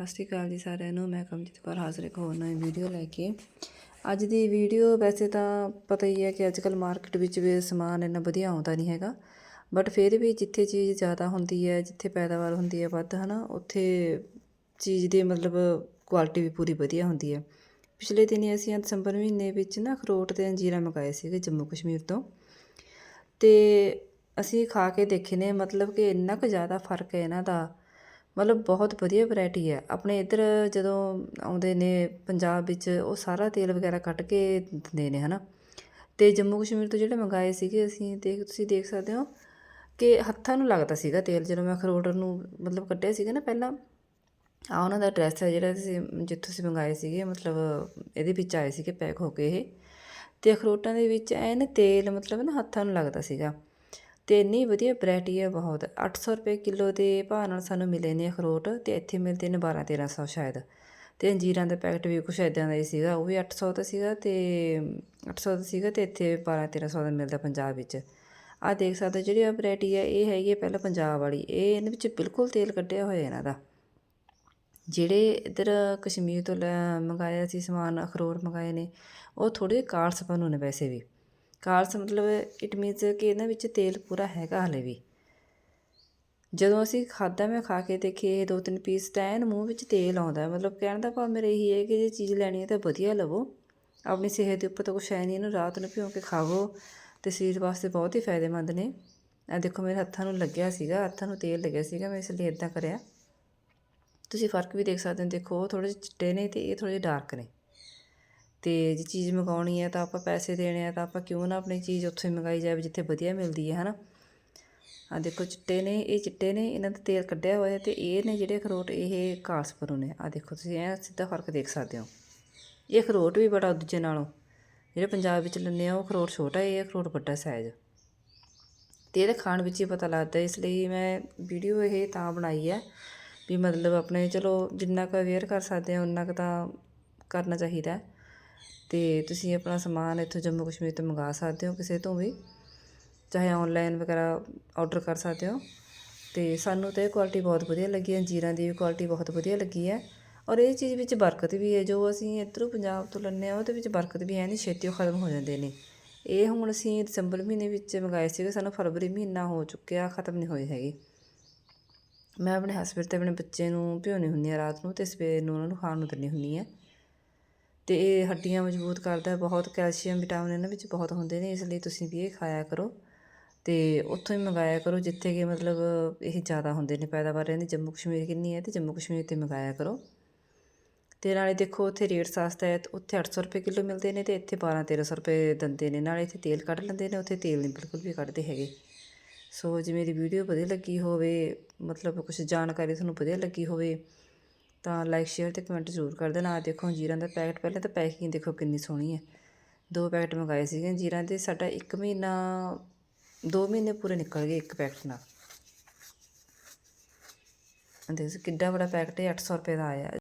ਸਤਿ ਸ਼੍ਰੀ ਅਕਾਲ ਜੀ ਸਾਰਿਆਂ ਨੂੰ, ਮੈਂ ਕਮਜੀਤ ਕੌਰ ਹਾਜ਼ਰ ਇੱਕ ਹੋਰ ਨਵੀਂ ਵੀਡੀਓ ਲੈ ਕੇ। ਅੱਜ ਦੀ ਵੀਡੀਓ ਵੈਸੇ ਤਾਂ ਪਤਾ ਹੀ ਹੈ ਕਿ ਅੱਜ ਕੱਲ ਮਾਰਕੀਟ ਵਿੱਚ ਵੀ ਸਮਾਨ ਇੰਨਾ ਵਧੀਆ ਆਉਂਦਾ ਨਹੀਂ ਹੈਗਾ। ਬਟ ਫਿਰ ਵੀ ਜਿੱਥੇ ਚੀਜ਼ ਜ਼ਿਆਦਾ ਹੁੰਦੀ ਹੈ, ਜਿੱਥੇ ਪੈਦਾਵਾਰ ਹੁੰਦੀ ਹੈ ਵੱਧ, ਹਨਾ, ਉੱਥੇ ਚੀਜ਼ ਦੀ ਮਤਲਬ ਕੁਆਲਿਟੀ ਵੀ ਪੂਰੀ ਵਧੀਆ ਹੁੰਦੀ ਹੈ। ਪਿਛਲੇ ਦਿਨੀ ਅਸੀਂ ਦਸੰਬਰ ਮਹੀਨੇ ਵਿੱਚ ਨਾ ਅਖਰੋਟ ਤੇ ਅੰਜੀਰਾ ਮੰਗਾਏ ਸੀਗੇ ਜੰਮੂ ਕਸ਼ਮੀਰ ਤੋਂ। ਤੇ ਅਸੀਂ ਖਾ ਕੇ ਦੇਖੇ ਨੇ, ਮਤਲਬ ਕਿ ਇੰਨਾ ਕੁ ਜ਼ਿਆਦਾ ਫ਼ਰਕ ਹੈ ਇਹਨਾਂ ਦਾ ਮਤਲਬ ਬਹੁਤ ਵਧੀਆ ਵੈਰਾਈਟੀ ਹੈ। ਆਪਣੇ ਇੱਧਰ ਜਦੋਂ ਆਉਂਦੇ ਨੇ ਪੰਜਾਬ ਵਿੱਚ, ਉਹ ਸਾਰਾ ਤੇਲ ਵਗੈਰਾ ਕੱਟ ਕੇ ਦਿੰਦੇ ਨੇ, ਹਨਾ। ਤੇ ਜੰਮੂ ਕਸ਼ਮੀਰ ਤੋਂ ਜਿਹੜੇ ਮੰਗਾਏ ਸੀਗੇ, ਅਸੀਂ ਦੇਖ, ਤੁਸੀਂ ਦੇਖ ਸਕਦੇ ਹੋ ਕਿ ਹੱਥਾਂ ਨੂੰ ਲੱਗਦਾ ਸੀਗਾ ਤੇਲ। ਜਦੋਂ ਮੈਂ ਅਖਰੋਟ ਨੂੰ ਮਤਲਬ ਕੱਢਿਆ ਸੀਗਾ ਨਾ ਪਹਿਲਾਂ, ਆ ਉਹਨਾਂ ਦਾ ਐਡਰੈਸ ਹੈ ਜਿਹੜਾ ਅਸੀਂ, ਜਿੱਥੋਂ ਅਸੀਂ ਮੰਗਾਏ ਸੀਗੇ, ਮਤਲਬ ਇਹਦੇ ਵਿੱਚ ਆਏ ਸੀਗੇ ਪੈਕ ਹੋ ਕੇ ਇਹ। ਤੇ ਅਖਰੋਟਾਂ ਦੇ ਵਿੱਚ ਐਨ ਤੇਲ ਮਤਲਬ ਨਾ ਹੱਥਾਂ ਨੂੰ ਲੱਗਦਾ ਸੀਗਾ। ਤੇ ਇੰਨੀ ਵਧੀਆ ਵੈਰਾਈਟੀ ਹੈ ਬਹੁਤ। 800 ਰੁਪਏ ਕਿਲੋ ਦੇ ਭਾਅ ਨਾਲ ਸਾਨੂੰ ਮਿਲੇ ਨੇ ਅਖਰੋਟ ਤੇ ਇੱਥੇ ਮਿਲਦੇ ਨੇ 12 1300 ਸ਼ਾਇਦ। ਤੇ ਅੰਜੀਰਾਂ ਦਾ ਪੈਕਟ ਵੀ ਕੁਛ ਇਦਾਂ ਦਾ ਹੀ ਸੀਗਾ, ਉਹ ਵੀ 800 ਦਾ ਸੀਗਾ ਤੇ 800 ਦਾ ਸੀਗਾ ਤੇ ਇੱਥੇ 12 1300 ਦਾ ਮਿਲਦਾ ਪੰਜਾਬ ਵਿੱਚ। ਆਹ ਦੇਖ ਸਕਦੇ ਜਿਹੜੀ ਆ ਵੈਰਾਈਟੀ ਹੈ ਇਹ ਹੈਗੀ ਹੈ ਪਹਿਲਾਂ ਪੰਜਾਬ ਵਾਲੀ। ਇਹ ਇਹਨਾਂ ਵਿੱਚ ਬਿਲਕੁਲ ਤੇਲ ਕੱਢਿਆ ਹੋਇਆ ਇਹਨਾਂ ਦਾ। ਜਿਹੜੇ ਇੱਧਰ ਕਸ਼ਮੀਰ ਤੋਂ ਲੈ- ਮੰਗਾਇਆ ਸੀ ਸਮਾਨ, ਅਖਰੋਟ ਮੰਗਾਏ ਨੇ, ਉਹ ਥੋੜੇ ਕਾਲਸ ਬਣੂ ਨੇ ਵੈਸੇ ਵੀ। ਕਾਲਸ ਮਤਲਬ ਇਟ ਮੀਨਸ ਕਿ ਇਹਨਾਂ ਵਿੱਚ ਤੇਲ ਪੂਰਾ ਹੈਗਾ ਹਲੇ ਵੀ। ਜਦੋਂ ਅਸੀਂ ਖਾਦਾ ਮੈਂ ਖਾ ਕੇ ਦੇਖੇ, ਇਹ ਦੋ ਤਿੰਨ ਪੀਸ ਤਾਂ ਐਨ ਮੂੰਹ ਵਿੱਚ ਤੇਲ ਆਉਂਦਾ। ਮਤਲਬ ਕਹਿਣ ਦਾ ਭਾਵ ਮੇਰਾ ਇਹੀ ਹੈ ਕਿ ਜੇ ਚੀਜ਼ ਲੈਣੀ ਹੈ ਤਾਂ ਵਧੀਆ ਲਵੋ। ਆਪਣੀ ਸਿਹਤ ਦੇ ਉੱਪਰ ਤਾਂ ਕੁਛ ਹੈ ਨਹੀਂ, ਇਹਨੂੰ ਰਾਤ ਨੂੰ ਭਿਓ ਕੇ ਖਾਵੋ ਤੇ ਸਰੀਰ ਵਾਸਤੇ ਬਹੁਤ ਹੀ ਫਾਇਦੇਮੰਦ ਨੇ। ਆ ਦੇਖੋ, ਮੇਰੇ ਹੱਥਾਂ ਨੂੰ ਲੱਗਿਆ ਸੀਗਾ, ਹੱਥਾਂ ਨੂੰ ਤੇਲ ਲੱਗਿਆ ਸੀਗਾ, ਮੈਂ ਇਸ ਲਈ ਇਦਾਂ ਕਰਿਆ। ਤੁਸੀਂ ਫ਼ਰਕ ਵੀ ਦੇਖ ਸਕਦੇ ਹੋ, ਦੇਖੋ, ਉਹ ਥੋੜੇ ਜਿਹੇ ਚਿੱਟੇ ਨੇ ਤੇ ਇਹ ਥੋੜੇ ਜਿਹੇ ਡਾਰਕ ਨੇ। ਅਤੇ ਜੇ ਚੀਜ਼ ਮੰਗਵਾਉਣੀ ਹੈ ਤਾਂ ਆਪਾਂ ਪੈਸੇ ਦੇਣੇ ਆ ਤਾਂ ਆਪਾਂ ਕਿਉਂ ਨਾ ਆਪਣੀ ਚੀਜ਼ ਉੱਥੇ ਹੀ ਮੰਗਾਈ ਜਾਵੇ ਜਿੱਥੇ ਵਧੀਆ ਮਿਲਦੀ ਹੈ ਹੈ ਨਾ ਆ ਦੇਖੋ ਚਿੱਟੇ ਨੇ, ਇਹ ਚਿੱਟੇ ਨੇ, ਇਹਨਾਂ ਦਾ ਤੇਲ ਕੱਢਿਆ ਹੋਇਆ ਤੇ ਇਹ ਨੇ ਜਿਹੜੇ ਅਖਰੋਟ ਇਹ ਕਾਸਪਰੂ ਨੇ। ਆ ਦੇਖੋ ਤੁਸੀਂ ਐ ਸਿੱਧਾ ਫ਼ਰਕ ਦੇਖ ਸਕਦੇ ਹੋ। ਇਹ ਅਖਰੋਟ ਵੀ ਬੜਾ ਦੂਜੇ ਨਾਲੋਂ, ਜਿਹੜੇ ਪੰਜਾਬ ਵਿੱਚ ਲੈਂਦੇ ਆ, ਉਹ ਅਖਰੋਟ ਛੋਟਾ ਇਹ ਅਖਰੋਟ ਵੱਡਾ ਸਾਈਜ਼ ਤੇ ਇਹਦੇ ਖਾਣ ਵਿੱਚ ਹੀ ਪਤਾ ਲੱਗਦਾ, ਇਸ ਲਈ ਮੈਂ ਵੀਡੀਓ ਇਹ ਤਾਂ ਬਣਾਈ ਹੈ ਵੀ ਮਤਲਬ ਆਪਣੇ, ਚਲੋ ਜਿੰਨਾ ਕੁ ਅਵੇਅਰ ਕਰ ਸਕਦੇ ਆ ਉਨਾ ਕੁ ਤਾਂ ਕਰਨਾ ਚਾਹੀਦਾ ਤੇ ਤੁਸੀਂ ਆਪਣਾ ਸਮਾਨ ਇੱਥੋਂ ਜੰਮੂ ਕਸ਼ਮੀਰ ਤੋਂ ਮੰਗਾ ਸਕਦੇ ਹੋ ਕਿਸੇ ਤੋਂ ਵੀ, ਚਾਹੇ ਆਨਲਾਈਨ ਵਗੈਰਾ ਆਰਡਰ ਕਰ ਸਕਦੇ ਹੋ। ਤੇ ਸਾਨੂੰ ਤਾਂ ਇਹ ਕੁਆਲਿਟੀ ਬਹੁਤ ਵਧੀਆ ਲੱਗੀ ਹੈ, ਜੀਰਾਂ ਦੀ ਵੀ ਕੁਆਲਿਟੀ ਬਹੁਤ ਵਧੀਆ ਲੱਗੀ ਹੈ। ਔਰ ਇਹ ਚੀਜ਼ ਵਿੱਚ ਬਰਕਤ ਵੀ ਹੈ, ਜੋ ਅਸੀਂ ਇੱਧਰੋਂ ਪੰਜਾਬ ਤੋਂ ਲੈਂਦੇ ਆ ਉਹਦੇ ਵਿੱਚ ਬਰਕਤ ਵੀ ਹੈ ਨਹੀਂ, ਛੇਤੀ ਉਹ ਖਤਮ ਹੋ ਜਾਂਦੇ ਨੇ। ਇਹ ਹੁਣ ਅਸੀਂ ਦਸੰਬਰ ਮਹੀਨੇ ਵਿੱਚ ਮੰਗਾਏ ਸੀਗੇ, ਸਾਨੂੰ ਫਰਵਰੀ ਮਹੀਨਾ ਹੋ ਚੁੱਕਿਆ, ਖਤਮ ਨਹੀਂ ਹੋਏ ਹੈਗੇ। ਮੈਂ ਆਪਣੇ ਹਸਬੰਡ ਤੇ ਆਪਣੇ ਬੱਚੇ ਨੂੰ ਭਿਉਣੀ ਹੁੰਦੀ ਆ ਰਾਤ ਨੂੰ, ਤੇ ਸਵੇਰ ਨੂੰ ਉਹਨਾਂ ਨੂੰ ਖਾਣ ਨੂੰ ਦਿੰਦੀ ਹੁੰਦੀ ਆ ਤੇ ਇਹ ਹੱਡੀਆਂ ਮਜ਼ਬੂਤ ਕਰਦਾ, ਬਹੁਤ ਕੈਲਸ਼ੀਅਮ, ਵਿਟਾਮਿਨ ਇਹਨਾਂ ਵਿੱਚ ਬਹੁਤ ਹੁੰਦੇ ਨੇ, ਇਸ ਲਈ ਤੁਸੀਂ ਵੀ ਇਹ ਖਾਇਆ ਕਰੋ। ਤੇ ਉੱਥੋਂ ਹੀ ਮੰਗਾਇਆ ਕਰੋ, ਜਿੱਥੇ ਕਿ ਮਤਲਬ ਇਹ ਜ਼ਿਆਦਾ ਹੁੰਦੇ ਨੇ ਪੈਦਾਵਾਰ ਇਹਦੀ ਜੰਮੂ ਕਸ਼ਮੀਰ ਕਿੰਨੀ ਹੈ ਤੇ ਜੰਮੂ ਕਸ਼ਮੀਰ ਤੇ ਮੰਗਾਇਆ ਕਰੋ। ਤੇ ਨਾਲੇ ਦੇਖੋ, ਉੱਥੇ ਰੇਟ ਸਸਤਾ ਹੈ ਤੇ ਉੱਥੇ 800 ਰੁਪਏ ਕਿਲੋ ਮਿਲਦੇ ਨੇ ਤੇ ਇੱਥੇ 12 1300 ਰੁਪਏ ਦਿੰਦੇ ਨੇ। ਨਾਲੇ ਇੱਥੇ ਤੇਲ ਕੱਢ ਲੈਂਦੇ ਨੇ, ਉੱਥੇ ਤੇਲ ਨਹੀਂ ਬਿਲਕੁਲ ਵੀ ਕੱਢਦੇ ਹੈਗੇ। ਸੋ ਜੇ ਮੇਰੀ ਵੀਡੀਓ ਵਧੀਆ ਲੱਗੀ ਹੋਵੇ, ਮਤਲਬ ਕੁਝ ਜਾਣਕਾਰੀ ਤੁਹਾਨੂੰ ਵਧੀਆ ਲੱਗੀ ਹੋਵੇ ਤਾਂ ਲਾਈਕ ਸ਼ੇਅਰ ਤੇ ਕਮੈਂਟ ਜ਼ਰੂਰ ਕਰ ਦੇਣਾ। ਆ ਦੇਖੋ ਜੀਰਾਂ ਦਾ ਪੈਕਟ ਪਹਿਲਾਂ ਤਾਂ ਪੈਕਿੰਗ ਦੇਖੋ ਕਿੰਨੀ ਸੋਹਣੀ ਹੈ। ਦੋ ਪੈਕਟ ਮੰਗਾਏ ਸੀਗੇ ਜੀਰਾਂ ਦੇ, ਸਾਡਾ 1 ਮਹੀਨਾ 2 ਮਹੀਨੇ ਪੂਰੇ ਨਿਕਲ ਗਏ ਇੱਕ ਪੈਕਟ ਨਾਲ। ਦੇਖੋ, ਕਿੱਡਾ ਬੜਾ ਪੈਕਟ ਹੈ 800 ਰੁਪਏ ਦਾ ਆਇਆ।